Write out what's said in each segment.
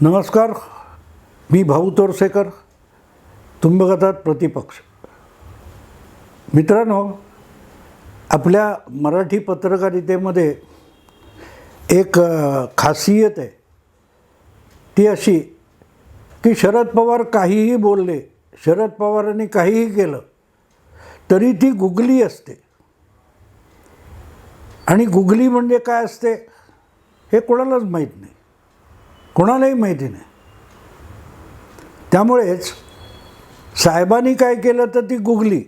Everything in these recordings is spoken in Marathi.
नमस्कार मी भाऊ तोरसेकर तुम्ही प्रतिपक्ष. मित्रांनो आपल्या मराठी पत्रकारितेमध्ये एक खासियत आहे. ती अशी की शरद पवार काहीही बोलले शरद पवारांनी काहीही केलं तरी ती गुगली असते. आणि गुगली म्हणजे काय असते हे कोणालाच माहीत नाही. कोणालाही माहिती नाही. त्यामुळेच साहेबांनी काय केलं तर ती गुगली.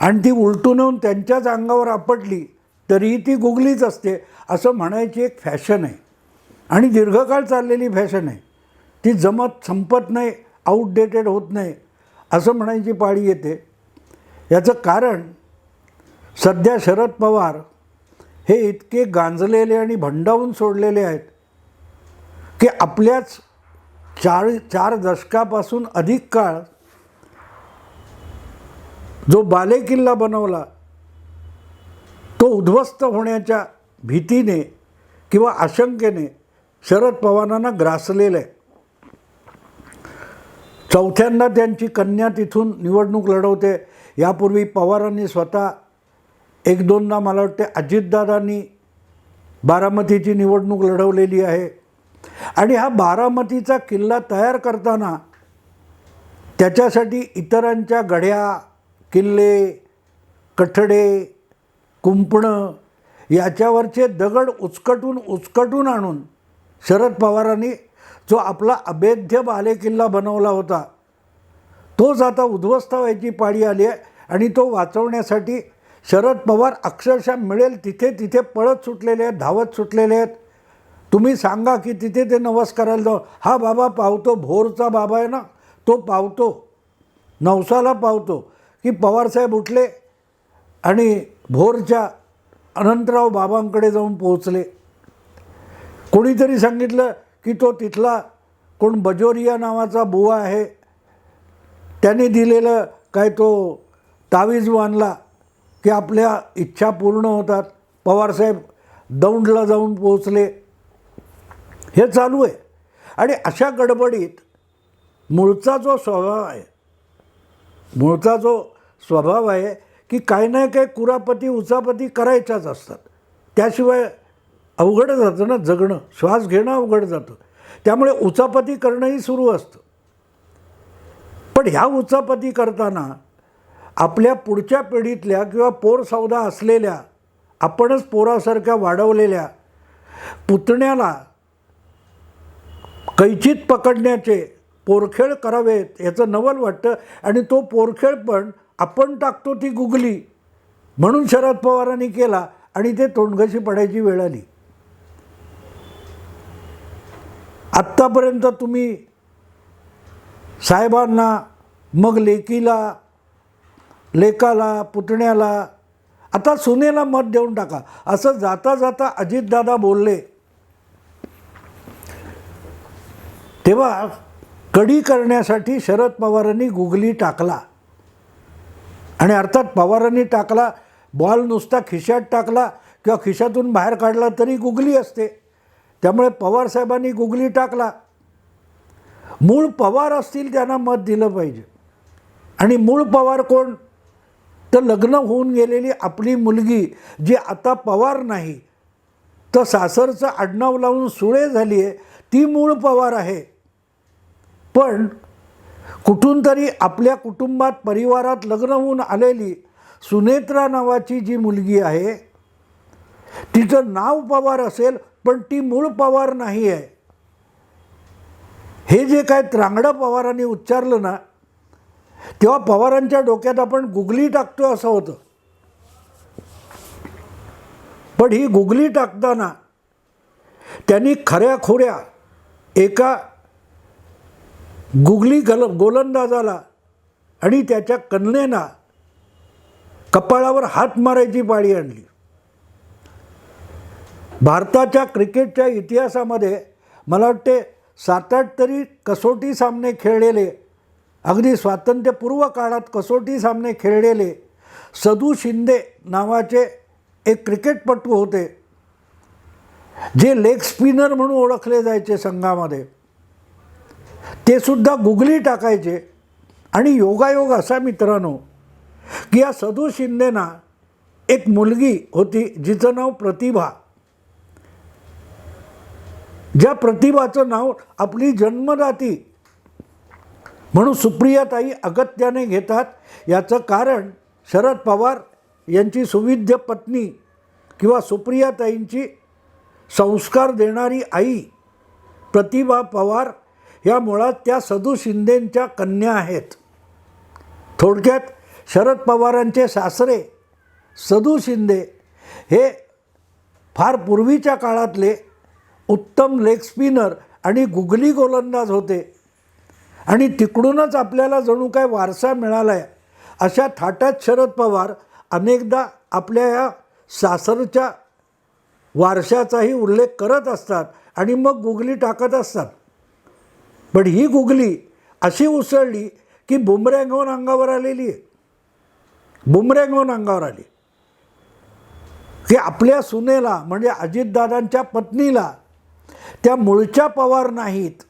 आणि ती उलटून येऊन त्यांच्याच अंगावर आपटली तरीही ती गुगलीच असते असं म्हणायची एक फॅशन आहे. आणि दीर्घकाळ चाललेली फॅशन आहे. ती जमत संपत नाही आउटडेटेड होत नाही असं म्हणायची पाळी येते. याचं कारण सध्या शरद पवार हे इतके गांजलेले आणि भंडावून सोडलेले आहेत. की आपल्याच चार चार दशकापासून अधिक काळ जो बालेकिल्ला बनवला तो उद्ध्वस्त होण्याच्या भीतीने किंवा आशंकेने शरद पवारांना ग्रासलेलं आहे. चौथ्यांदा त्यांची कन्या तिथून निवडणूक लढवते. यापूर्वी पवारांनी स्वतः एक दोनदा मला वाटते अजितदादांनी बारामतीची निवडणूक लढवलेली आहे. आणि हा बारामतीचा किल्ला तयार करताना त्याच्यासाठी इतरांच्या गड्या किल्ले कठडे कुंपणं याच्यावरचे दगड उचकटून उचकटून आणून शरद पवारांनी जो आपला अभेद्य बालेकिल्ला बनवला होता तोच आता उद्ध्वस्त व्हायची पाळी आली आहे आणि तो वाचवण्यासाठी शरद पवार अक्षरशः मिळेल तिथे तिथे पळत सुटलेले आहेत धावत सुटलेले आहेत. तुम्ही सांगा की तिथे ते नवस करायला जाऊ. हा बाबा पावतो भोरचा बाबा आहे ना तो पावतो. नवसाला पावतो. की पवारसाहेब उठले आणि भोरच्या अनंतराव बाबांकडे जाऊन पोहोचले. कोणीतरी सांगितलं की तो तिथला कोण बजोरिया नावाचा बुवा आहे. त्याने दिलेलं काय तो तावीज बांधला की आपल्या इच्छा पूर्ण होतात. पवारसाहेब दौंडला जाऊन पोहोचले. हे चालू आहे. आणि अशा गडबडीत मूळचा जो स्वभाव आहे मूळचा जो स्वभाव आहे की काही ना काही कुरापती उचापती करायच्याच असतात. त्याशिवाय अवघड जातं ना जगणं. श्वास घेणं अवघड जातं. त्यामुळे उचापती करणंही सुरू असतं. पण ह्या उचापती करताना आपल्या पुढच्या पिढीतल्या किंवा पोर सौदा असलेल्या आपणच पोरासारख्या वाढवलेल्या पुतण्याला कैचित पकडण्याचे पोरखेळ करावेत याचं नवल वाटतं. आणि तो पोरखेळ पण आपण टाकतो ती गुगली. म्हणून शरद पवारांनी केला आणि ते तोंडघशी पडायची वेळ आली. आत्तापर्यंत तुम्ही साहेबांना मग लेकीला लेकाला पुतण्याला आता सुनेला मत देऊन टाका. असं जाता जाता अजितदादा बोलले तेव्हा कडी करण्यासाठी शरद पवारांनी गुगली टाकला. आणि अर्थात पवारांनी टाकला बॉल नुसता खिशात टाकला किंवा खिशातून बाहेर काढला तरी गुगली असते. त्यामुळे पवारसाहेबांनी गुगली टाकला. मूळ पवार असतील त्यांना मत दिलं पाहिजे. आणि मूळ पवार कोण? तर लग्न होऊन गेलेली आपली मुलगी जी आता पवार नाही तर सासरचं आडनाव लावून सुळे झाली आहे ती मूळ पवार आहे. पण कुठून तरी आपल्या कुटुंबात परिवारात लग्न होऊन आलेली सुनेत्रा नावाची जी मुलगी आहे तिचं नाव पवार असेल पण ती मूळ पवार नाही आहे हे जे काय त्रांगडं पवारांनी उच्चारलं ना तेव्हा पवारांच्या डोक्यात आपण गुगली टाकतो असं होतं. पण ही गुगली टाकताना त्यांनी खऱ्या खोऱ्या एका गुगली गल गोलंदाजाला आणि त्याच्या कन्येना कपाळावर हात मारायची पाळी आणली. भारताच्या क्रिकेटच्या इतिहासामध्ये मला वाटते सात आठ तरी कसोटी सामने खेळलेले अगदी स्वातंत्र्यपूर्व काळात कसोटी सामने खेळलेले सदू शिंदे नावाचे एक क्रिकेटपटू होते जे लेग स्पिनर म्हणून ओळखले जायचे संघामध्ये. ते सुद्धा गुगली टाकायचे. आणि योगायोग असा मित्रांनो की या सदू शिंदेना एक मुलगी होती जिचं नाव प्रतिभा. ज्या प्रतिभाचं नाव आपली जन्मदाती म्हणून सुप्रियाताई अगत्याने घेतात याचं कारण शरद पवार यांची सुविद्य पत्नी किंवा सुप्रियाताईंची संस्कार देणारी आई प्रतिभा पवार या मुळात त्या सदू शिंदेंच्या कन्या आहेत. थोडक्यात शरद पवारांचे सासरे सदू शिंदे हे फार पूर्वीच्या काळातले उत्तम लेग स्पिनर आणि गुगली गोलंदाज होते. आणि तिकडूनच आपल्याला जणू काय वारसा मिळाला आहे अशा थाटात शरद पवार अनेकदा आपल्या या सासरच्या वारशाचाही उल्लेख करत असतात आणि मग गुगली टाकत असतात. पण ही गुगली अशी उसळली की बुमरँग होऊन अंगावर आलेली आहे. बुमरँग होऊन अंगावर आली. की आपल्या सुनेला म्हणजे अजितदादांच्या पत्नीला त्या मूळच्या पवार नाहीत.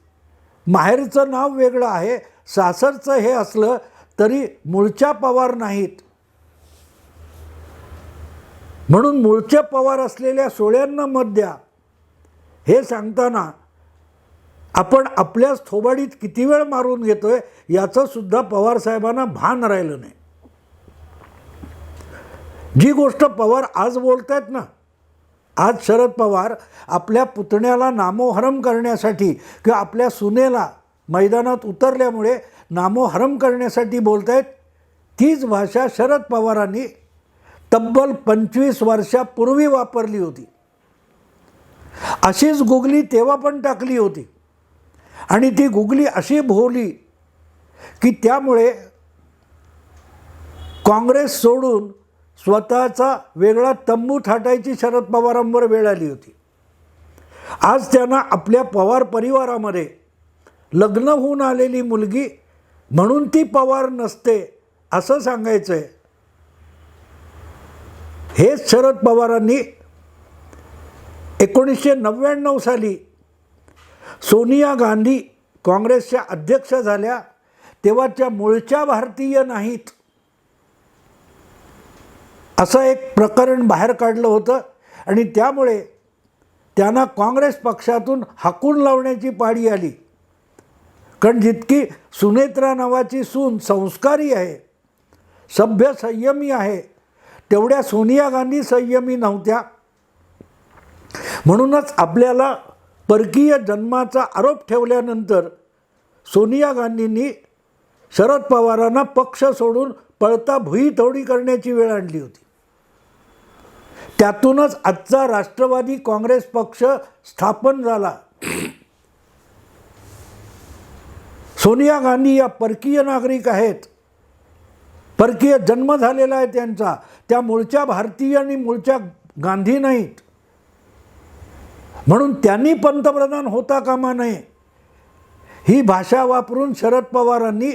माहेरचं नाव वेगळं आहे सासरचं हे असलं तरी मूळच्या पवार नाहीत. म्हणून मूळचे पवार असलेल्या सोळ्यांना मत द्या. हे सांगताना आपण आपल्याच थोबाडीत किती वेळ मारून घेतोय आहे याचंसुद्धा पवार साहेबांना भान राहिलं नाही. जी गोष्ट पवार आज बोलत आहेत ना आज शरद पवार आपल्या पुतण्याला नामोहरम करण्यासाठी किंवा आपल्या सुनेला मैदानात उतरल्यामुळे नामोहरम करण्यासाठी बोलत आहेत तीच भाषा शरद पवारांनी तब्बल पंचवीस वर्षापूर्वी वापरली होती. अशीच गुगली तेव्हा पण टाकली होती. आणि ती गुगली अशी भोवली की त्यामुळे काँग्रेस सोडून स्वतःचा वेगळा तंबू थाटायची शरद पवारांवर वेळ आली होती. आज त्यांना आपल्या पवार परिवारामध्ये लग्न होऊन आलेली मुलगी म्हणून ती पवार नसते असं सांगायचं आहे हेच शरद पवारांनी एकोणीसशे नव्याण्णव साली सोनिया गांधी काँग्रेसच्या अध्यक्ष झाल्या तेव्हा त्या मूळच्या भारतीय नाहीत. असं एक प्रकरण बाहेर काढलं होतं आणि त्यामुळे त्यांना काँग्रेस पक्षातून हाकून लावण्याची पाळी आली. कारण जितकी सुनेत्रा नावाची सून संस्कारी आहे सभ्य संयमी आहे तेवढ्या सोनिया गांधी संयमी नव्हत्या. म्हणूनच आपल्याला परकीय जन्माचा आरोप ठेवल्यानंतर सोनिया गांधींनी शरद पवारांना पक्ष सोडून पळता भुई थोडी करण्याची वेळ आणली होती. त्यातूनच आजचा राष्ट्रवादी काँग्रेस पक्ष स्थापन झाला. सोनिया गांधी या परकीय नागरिक आहेत. परकीय जन्म झालेला आहे त्यांचा. त्या मूळच्या भारतीय आणि मूळच्या गांधी नाहीत. म्हणून त्यांनी पंतप्रधान होता कामा नये. ही भाषा वापरून शरद पवारांनी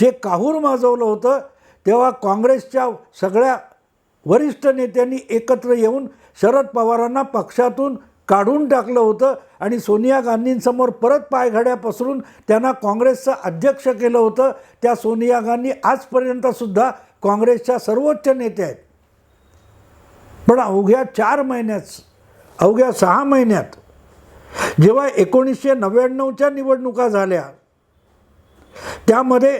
जे काहूर माजवलं होतं तेव्हा काँग्रेसच्या सगळ्या वरिष्ठ नेत्यांनी एकत्र येऊन शरद पवारांना पक्षातून काढून टाकलं होतं आणि सोनिया गांधींसमोर परत पायघड्या पसरून त्यांना काँग्रेसचं अध्यक्ष केलं होतं. त्या सोनिया गांधी आजपर्यंतसुद्धा काँग्रेसच्या सर्वोच्च नेत्या आहेत. पण अवघ्या चार महिन्याच अवघ्या सहा महिन्यात जेव्हा एकोणीसशे नव्याण्णवच्या निवडणुका झाल्या त्यामध्ये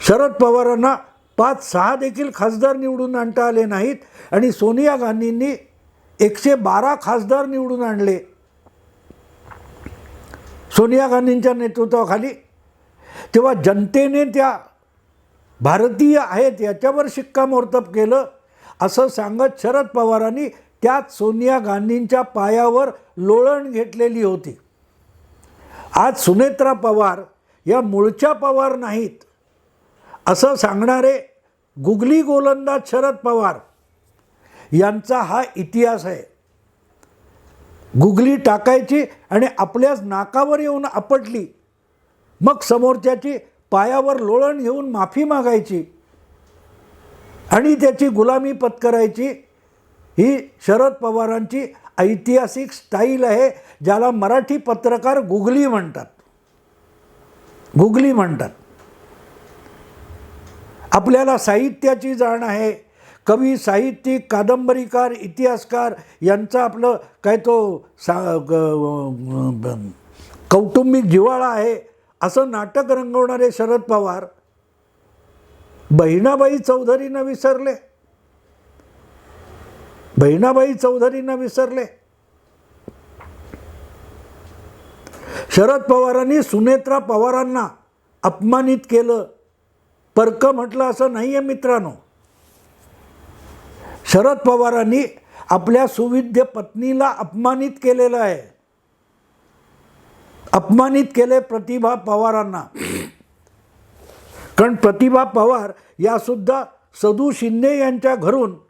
शरद पवारांना पाच सहा देखील खासदार निवडून आणता आले नाहीत आणि सोनिया गांधींनी एकशे बारा खासदार निवडून आणले. सोनिया गांधींच्या नेतृत्वाखाली तेव्हा जनतेने त्या भारतीय आहेत याच्यावर शिक्कामोर्तब केलं असं सांगत शरद पवारांनी त्यात सोनिया गांधींच्या पायावर लोळण घेतलेली होती. आज सुनेत्रा पवार या मूळच्या पवार नाहीत. असं सांगणारे गुगली गोलंदाज शरद पवार यांचा हा इतिहास आहे. गुगली टाकायची आणि आपल्याच नाकावर येऊन आपटली. मग समोरच्याची पायावर लोळण घेऊन माफी मागायची. आणि त्याची गुलामी पत्करायची. ही शरद पवारांची ऐतिहासिक स्टाईल आहे ज्याला मराठी पत्रकार गुगली म्हणतात. गुगली म्हणतात. आपल्याला साहित्याची जाण आहे. कवी साहित्यिक कादंबरीकार इतिहासकार यांचं आपलं काय तो सा ग- कौटुंबिक जिव्हाळा आहे असं नाटक रंगवणारे शरद पवार बहिणाबाई चौधरीनं विसरले. बहिणाबाई चौधरींना विसरले. शरद पवारांनी सुनेत्रा पवारांना अपमानित केलं. परक म्हटलं असं नाही आहे मित्रांनो. शरद पवारांनी आपल्या सुविद्य पत्नीला अपमानित केलेलं आहे. अपमानित केले प्रतिभा पवारांना. कारण प्रतिभा पवार यासुद्धा सदू शिंदे यांच्या घरून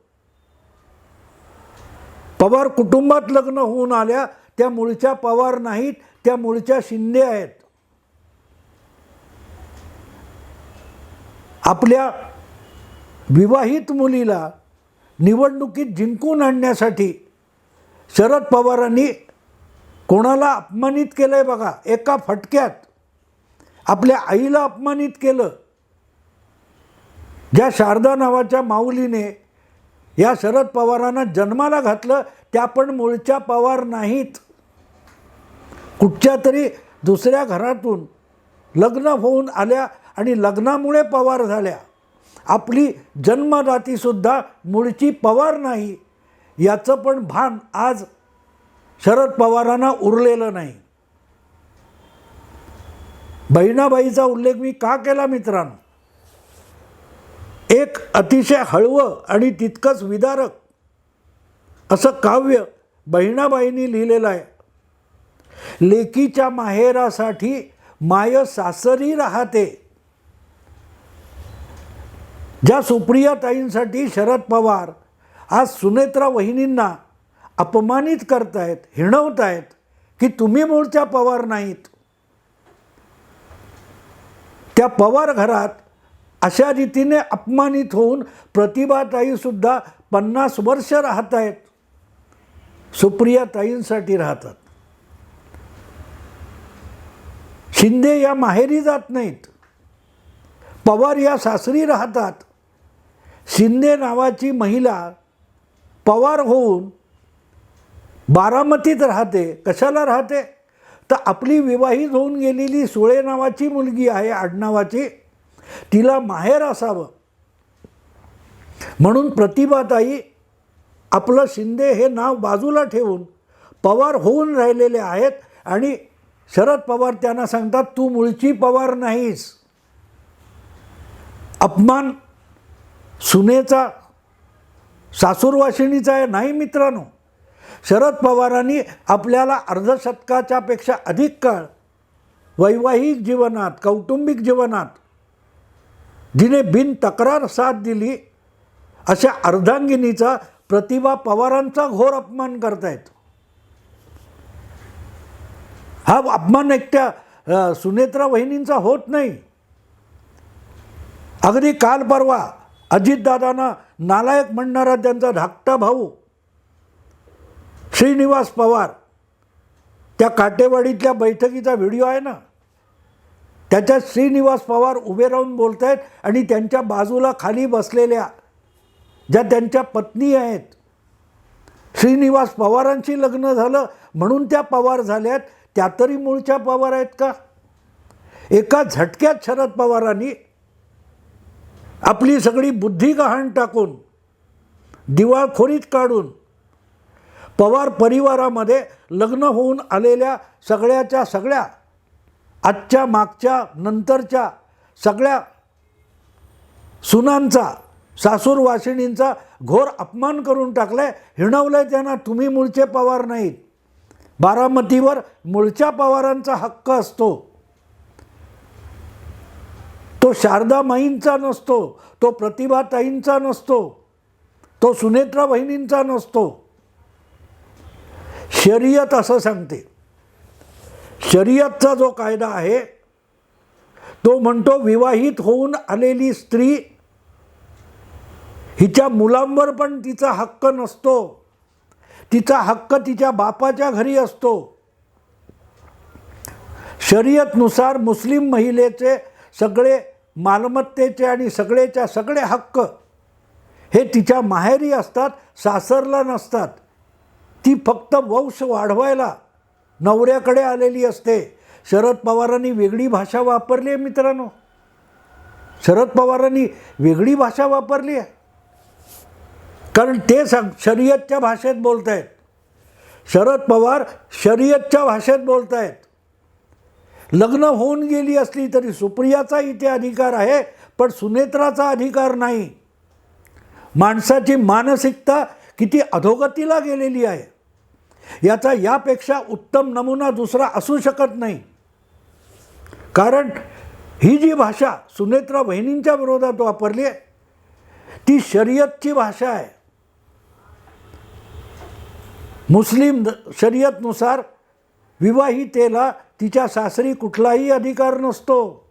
पवार कुटुंबात लग्न होऊन आल्या त्या मूळच्या पवार नाहीत त्या मूळच्या शिंदे आहेत. आपल्या विवाहित मुलीला निवडणुकीत जिंकून आणण्यासाठी शरद पवारांनी कोणाला अपमानित केलं आहे बघा एका फटक्यात. आपल्या आईला अपमानित केलं. ज्या शारदा नावाच्या माऊलीने या शरद पवारांना जन्माला घातलं त्या पण मूळच्या पवार नाहीत. कुठच्या तरी दुसऱ्या घरातून लग्न होऊन आल्या आणि लग्नामुळे पवार झाल्या. आपली जन्मदातीसुद्धा मूळची पवार नाही. याचं पण भान आज शरद पवारांना उरलेलं नाही. बहिणाबाईचा उल्लेख मी का केला मित्रांनो? एक अतिशय हळवं आणि तितकंच विदारक असं काव्य बहिणाबाईंनी लिहिलेलं आहे. लेकीच्या माहेरासाठी माय सासरी राहते. ज्या सुप्रियाताईंसाठी शरद पवार आज सुनेत्रा वहिनींना अपमानित करतायत हिणवतायत की तुम्ही मूळच्या पवार नाहीत. त्या पवार घरात अशा रीतीने अपमानित होऊन प्रतिभाताईसुद्धा पन्नास वर्ष राहत आहेत. सुप्रियाताईंसाठी राहतात. शिंदे या माहेरी जात नाहीत. पवार या सासरी राहतात. शिंदे नावाची महिला पवार होऊन बारामतीत राहते. कशाला राहते? तर आपली विवाहित होऊन गेलेली सुळे नावाची मुलगी आहे आडनावाची. तिला माहेर असावं. म्हणून प्रतिभाताई आपलं शिंदे हे नाव बाजूला ठेवून पवार होऊन राहिलेले आहेत आणि शरद पवार त्यांना सांगतात तू मूळची पवार नाहीस. अपमान सुनेचा सासूरवाशिणीचा आहे नाही मित्रांनो. शरद पवारांनी आपल्याला अर्धशतकाच्यापेक्षा अधिक काळ वैवाहिक जीवनात कौटुंबिक जीवनात जिने बिन तक्रार साथ दिली अशा अर्धांगिनीचा प्रतिभा पवारांचा घोर अपमान करतायत. हा अपमान एकट्या सुनेत्रा वहिनींचा होत नाही. अगदी काल परवा अजितदादांना नालायक म्हणणारा त्यांचा धाकटा भाऊ श्रीनिवास पवार त्या काटेवाडीतल्या बैठकीचा व्हिडिओ आहे ना? त्याच्यात श्रीनिवास पवार उभे राहून बोलत आहेत आणि त्यांच्या बाजूला खाली बसलेल्या ज्या त्यांच्या पत्नी आहेत श्रीनिवास पवारांशी लग्न झालं म्हणून त्या पवार झाल्यात त्या तरी मूळच्या पवार आहेत का? एका झटक्यात शरद पवारांनी आपली सगळी बुद्धी गहाण टाकून दिवाळखोरीत काढून पवार परिवारामध्ये लग्न होऊन आलेल्या सगळ्याच्या सगळ्या आजच्या मागच्या नंतरच्या सगळ्या सुनांचा सासूर वाशिणींचा घोर अपमान करून टाकलाय. हिणवलंय त्यांना तुम्ही मूळचे पवार नाहीत. बारामतीवर मूळच्या पवारांचा हक्क असतो. तो शारदामाईंचा नसतो तो प्रतिभाताईंचा नसतो तो सुनेत्रा बहिणींचा नसतो. शर्यत असं सांगते. शरीयतचा जो कायदा आहे तो म्हणतो विवाहित होऊन आलेली स्त्री हिच्या मुलांवर पण तिचा हक्क नसतो. तिचा हक्क तिच्या बापाच्या घरी असतो. शर्यतनुसार मुस्लिम महिलेचे सगळे मालमत्तेचे आणि सगळेच्या सगळे हक्क हे तिच्या माहेरी असतात सासरला नसतात. ती फक्त वंश वाढवायला नवऱ्याकडे आलेली असते. शरद पवारांनी वेगळी भाषा वापरली आहे मित्रांनो. शरद पवारांनी वेगळी भाषा वापरली आहे. कारण ते सांग शर्यतच्या भाषेत बोलत आहेत शरद पवार शर्यतच्या भाषेत बोलत आहेत लग्न होऊन गेली असली तरी सुप्रियाचा इथे अधिकार आहे पण सुनेत्राचा अधिकार नाही. माणसाची मानसिकता किती अधोगतीला गेलेली आहे. याचा यापेक्षा उत्तम नमुना दुसरा असू शकत नाही. कारण ही जी भाषा सुनेत्रा वहिनींच्या विरोधात वापरली आहे ती शर्यतची भाषा आहे. मुस्लिम शर्यतनुसार विवाहितेला तिच्या सासरी कुठलाही अधिकार नसतो.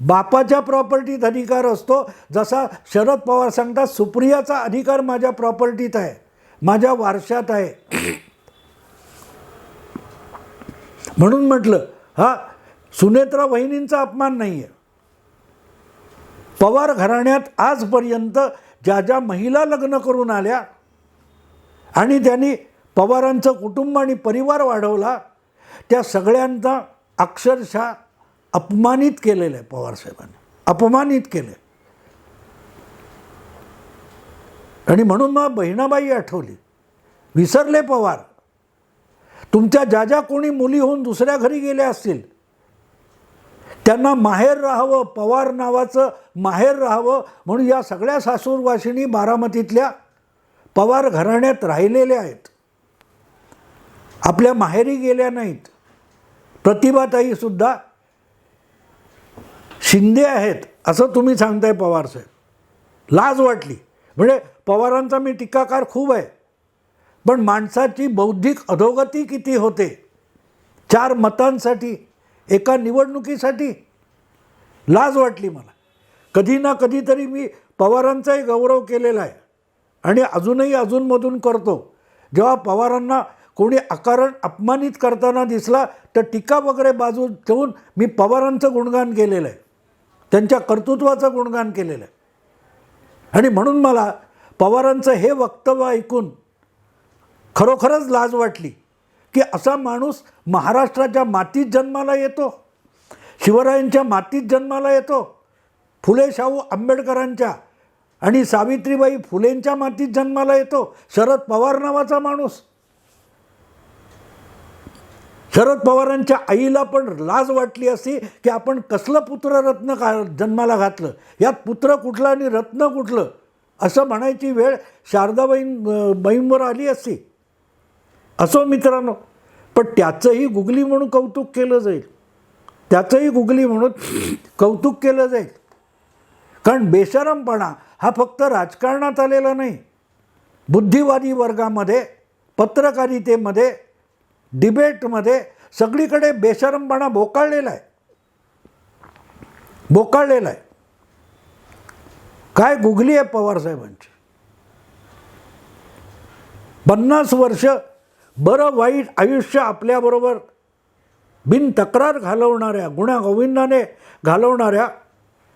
बापाच्या प्रॉपर्टीत अधिकार असतो. जसा शरद पवार सांगतात सुप्रियाचा अधिकार माझ्या प्रॉपर्टीत आहे माझ्या वारशात आहे. म्हणून म्हटलं हा सुनेत्रा वहिनींचा अपमान नाही आहे पवार घराण्यात आजपर्यंत ज्या ज्या महिला लग्न करून आल्या आणि त्यांनी पवारांचं कुटुंब आणि परिवार वाढवला त्या सगळ्यांचा अक्षरशः अपमानित केलेलं आहे पवारसाहेबांनी अपमानित केलं आणि म्हणून मग बहिणाबाई आठवली विसरले पवार. तुमच्या ज्या ज्या कोणी मुली होऊन दुसऱ्या घरी गेल्या असतील त्यांना माहेर राहावं पवार नावाचं माहेर राहावं म्हणून या सगळ्या सासूरवासिनी बारामतीतल्या पवार घराण्यात राहिलेल्या आहेत. आपल्या माहेरी गेल्या नाहीत. प्रतिभाताईसुद्धा शिंदे आहेत असं तुम्ही सांगताय पवार साहेब. लाज वाटली. म्हणजे पवारांचा मी टीकाकार खूप आहे. पण माणसाची बौद्धिक अधोगती किती होते? चार मतांसाठी एका निवडणुकीसाठी? लाज वाटली मला. कधी ना कधीतरी मी पवारांचाही गौरव केलेला आहे. आणि अजूनही अजूनमधून करतो. जेव्हा पवारांना कोणी अकारण अपमानित करताना दिसला तर टीका वगैरे बाजू ठेवून मी पवारांचं गुणगान केलेलं आहे. त्यांच्या कर्तृत्वाचं गुणगान केलेलं आहे. आणि म्हणून मला पवारांचं हे वक्तव्य ऐकून खरोखरच लाज वाटली की असा माणूस महाराष्ट्राच्या मातीत जन्माला येतो शिवरायांच्या मातीत जन्माला येतो फुले शाहू आंबेडकरांच्या आणि सावित्रीबाई फुलेंच्या मातीत जन्माला येतो शरद पवार नावाचा माणूस. शरद पवारांच्या आईला पण लाज वाटली असती की आपण कसलं पुत्ररत्न का जन्माला घातलं यात पुत्र कुठलं आणि रत्न कुठलं असं म्हणायची वेळ शारदाबाईं बाईंवर आली असती असो मित्रांनो पण त्याचंही गुगली म्हणून कौतुक केलं जाईल. त्याचंही गुगली म्हणून कौतुक केलं जाईल. कारण बेशरमपणा हा फक्त राजकारणात आलेला नाही. बुद्धिवादी वर्गामध्ये पत्रकारितेमध्ये डिबेटमध्ये सगळीकडे बेशरमपणा बोकाळलेला आहे. बोकाळलेला आहे. काय गुगली आहे पवारसाहेबांची? पन्नास वर्ष बरं वाईट आयुष्य आपल्याबरोबर बिन तक्रार घालवणाऱ्या गुण्या गोविंदाने घालवणाऱ्या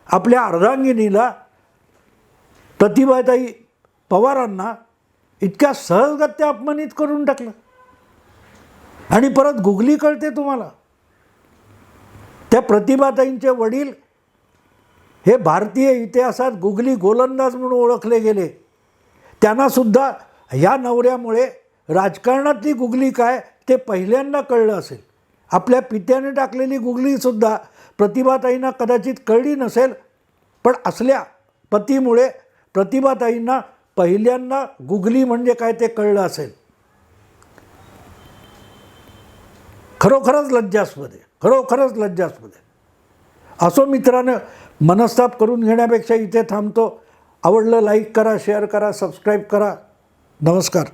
आपल्या अर्धांगिनीला प्रतिभाताई पवारांना इतक्या सहजगत्या अपमानित करून टाकलं. आणि परत गुगली कळते तुम्हाला. त्या प्रतिभाताईंचे वडील हे भारतीय इतिहासात गुगली गोलंदाज म्हणून ओळखले गेले. त्यांनासुद्धा ह्या नवऱ्यामुळे राजकारणातली गुगली काय ते पहिल्यांदा कळलं असेल. आपल्या पित्याने टाकलेली गुगलीसुद्धा प्रतिभाताईंना कदाचित कळली नसेल पण असल्या पतीमुळे प्रतिभाताईंना पहिल्यांदा गुगली म्हणजे काय ते कळलं असेल. खरोखरच लज्जास्पद आहे खरोखरच लज्जास्पद आहे. असो मित्रानं मनस्ताप करून घेण्यापेक्षा इथे थांबतो. आवडलं लाईक करा शेअर करा सबस्क्राईब करा. नमस्कार.